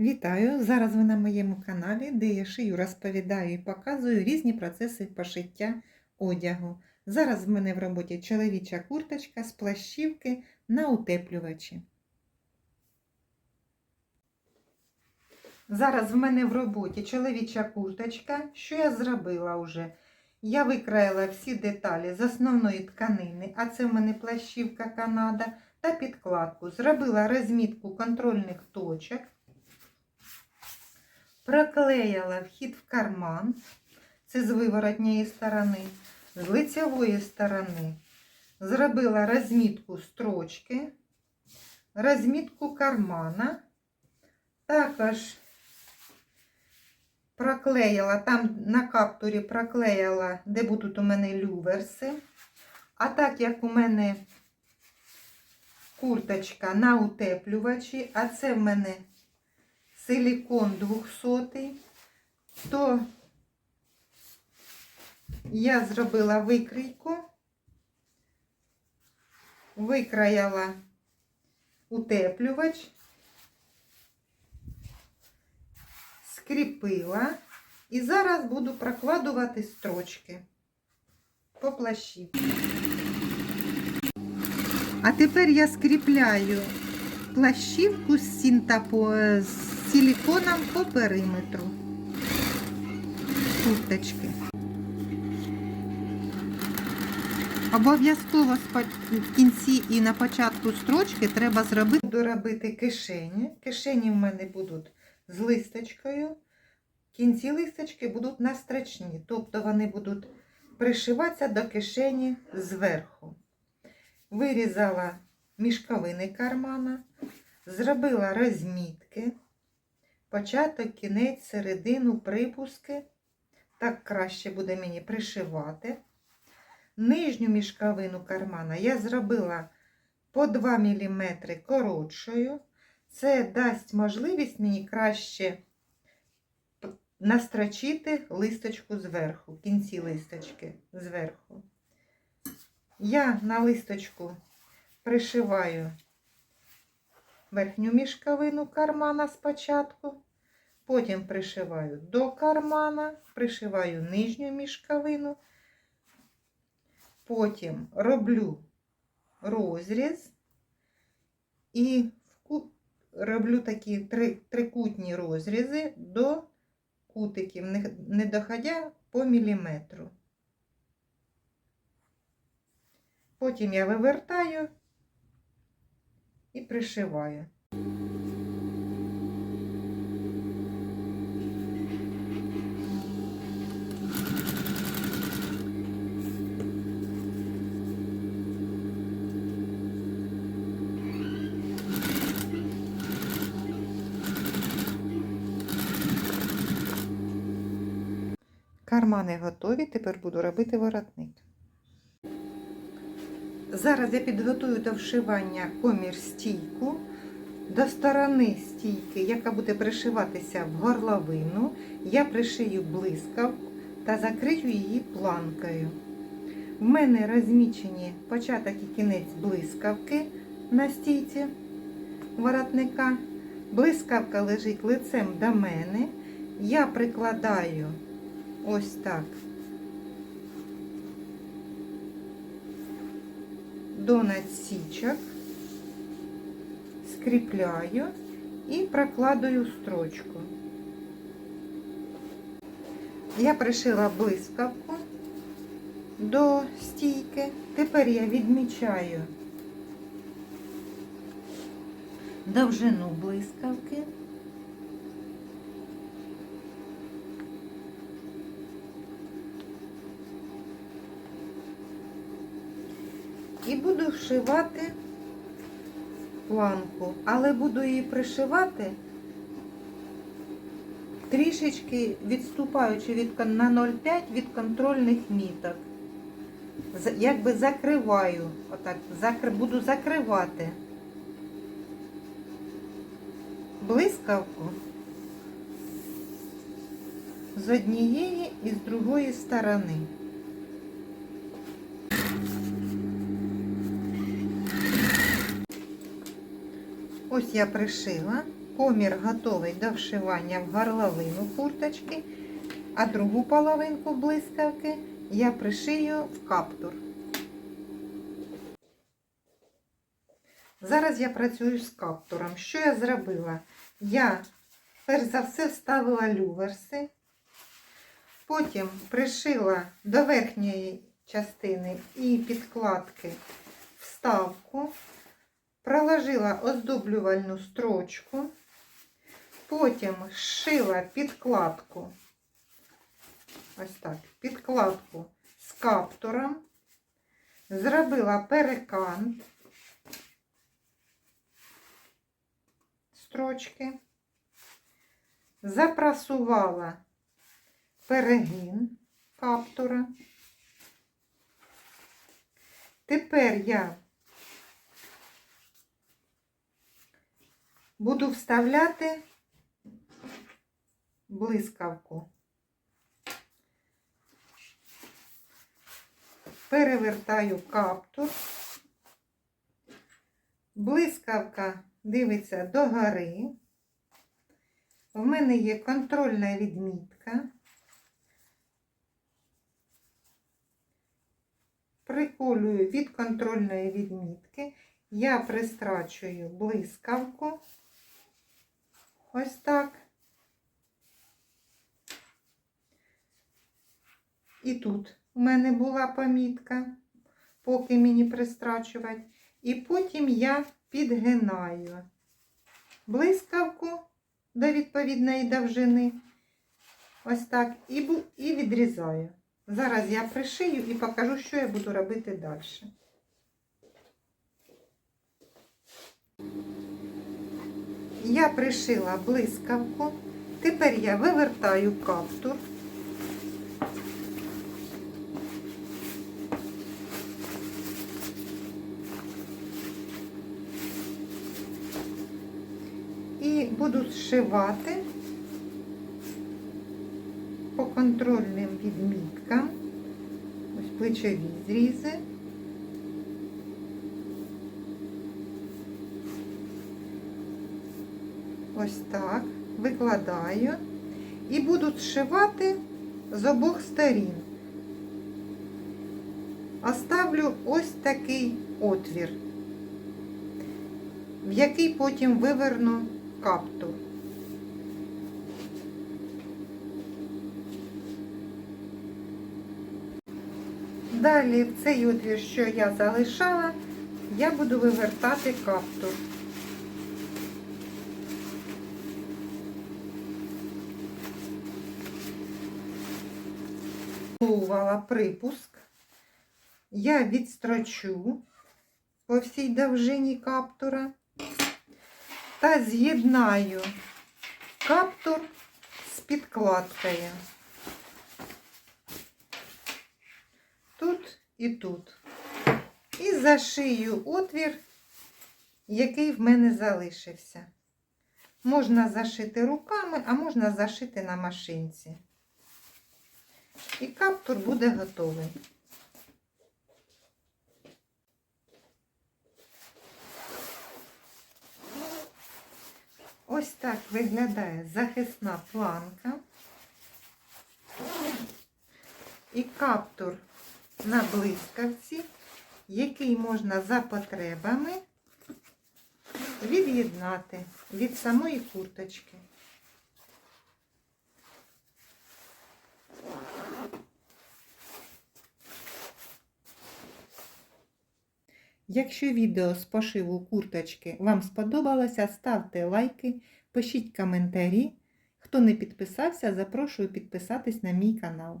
Вітаю! Зараз ви на моєму каналі, де я шию, розповідаю і показую різні процеси пошиття одягу. Зараз в мене в роботі чоловіча курточка з плащівки на утеплювачі. Зараз в мене в роботі чоловіча курточка. Що я зробила вже? Я викраїла всі деталі з основної тканини, а це в мене плащівка Канада та підкладку. Зробила розмітку контрольних точок. Проклеїла вхід в карман, це з виворотньої сторони, з лицевої сторони. Зробила розмітку строчки, розмітку кармана. Також проклеїла, там на каптурі проклеїла, де будуть у мене люверси. А так як у мене курточка на утеплювачі, а це в мене силікон 200, то я зробила викрійку, викраяла утеплювач, скріпила і зараз буду прокладувати строчки по плащі. А тепер я скріпляю плащівку з синтапо з силиконом по периметру курточки. Обов'язково в кінці і на початку строчки треба зробити доробити кишені. Кишені в мене будуть з листочкою. Кінці листочки будуть настрочні, тобто вони будуть пришиватися до кишені зверху. Вирізала мішковини кармана, зробила розмітки початок, кінець, середину, припуски. Так краще буде мені пришивати. Нижню мішковину кармана я зробила по 2 мм коротшою. Це дасть можливість мені краще настрочити листочку зверху, кінці листочки зверху. Я на листочку пришиваю верхню мішковину кармана спочатку, потім пришиваю до кармана, пришиваю нижню мішковину, потім роблю розріз і роблю такі три, трикутні розрізи до кутиків, не доходя по міліметру. Потім я вивертаю і пришиваю. Кармани готові, тепер буду робити воротник. Зараз я підготую до вшивання комір стійку до сторони стійки, яка буде пришиватися в горловину, я пришию блискавку та закрию її планкою. В мене розмічені початок і кінець блискавки на стійці воротника. Блискавка лежить лицем до мене. Я прикладаю ось так до надсічок, скріпляю і прокладую строчку. Я пришила блискавку до стійки. Тепер я відмічаю довжину блискавки. І буду вшивати планку, але буду її пришивати трішечки відступаючи від, на 0,5 від контрольних міток. Якби закриваю, отак, закр, буду закривати блискавку з однієї і з другої сторони. Ось я пришила комір готовий до вшивання в горловину курточки, а другу половинку блискавки я пришию в каптур. Зараз я працюю з каптуром. Що я зробила? Я перш за все вставила люверси, потім пришила до верхньої частини і підкладки вставку, проложила оздоблювальну строчку, потім зшила підкладку, ось так, підкладку з каптуром, зробила перекант строчки, запрасувала перегин каптура. Тепер я буду вставляти блискавку. Перевертаю каптур. Блискавка дивиться догори. В мене є контрольна відмітка. Приколюю від контрольної відмітки. Я пристрачую блискавку. Ось так. І тут у мене була помітка, поки мені пристрачувати. І потім я підгинаю блискавку до відповідної довжини. Ось так. І, відрізаю. Зараз я пришию і покажу, що я буду робити далі. Я пришила блискавку. Тепер я вивертаю каптур. І буду зшивати по контрольним відміткам. Ось плечові зрізи. Ось так, викладаю і буду зшивати з обох сторін. Оставлю ось такий отвір, в який потім виверну каптур. Далі в цей отвір, що я залишала, я буду вивертати каптур. Плувала припуск. Я відстрочу по всій довжині каптура та з'єднаю каптур з підкладкою. Тут і тут. І зашию отвір, який в мене залишився. Можна зашити руками, а можна зашити на машинці. І каптур буде готовий. Ось так виглядає захисна планка. І каптур на блискавці, який можна за потребами від'єднати від самої курточки. Якщо відео з пошиву курточки вам сподобалося, ставте лайки, пишіть коментарі. Хто не підписався, запрошую підписатись на мій канал.